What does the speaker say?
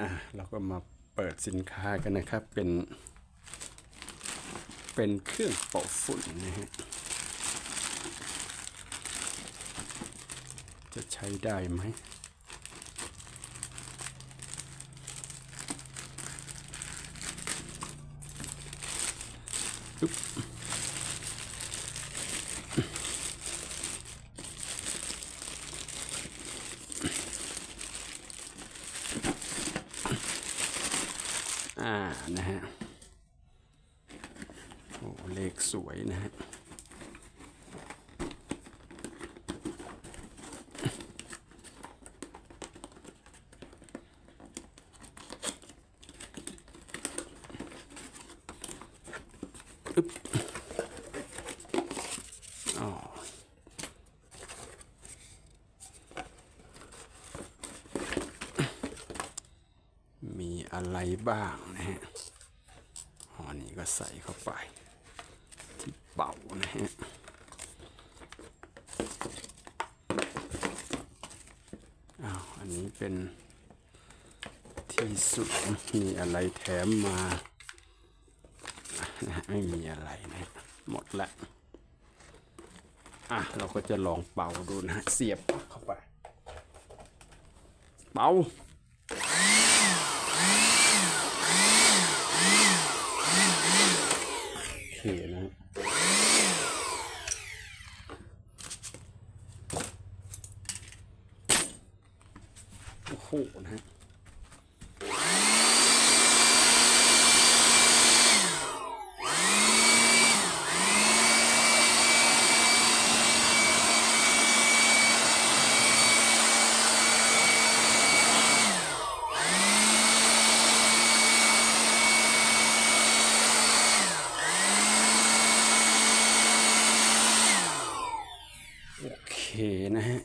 อะเราก็มาเปิดสินค้ากันนะครับ เป็น เป็นเครื่องเป่าฝุ่นนะฮะ จะใช้ได้ไหมอุ๊บ อ่านะฮะ โอ้เลขสวยนะฮะอึ๊บ มี อะไรบ้างนะฮะอ๋อนี่ก็ใส่เข้าไป ที่เป่านะฮะอ้าวอันนี้เป็นที่สุดมีอะไรแถมมาไม่มีอะไรนะ หมดละอะ เราก็จะลองเป่าดูนะ เสียบเข้าไป เป่า ขี่นะโอ้โหนะฮะ โอเคนะฮะ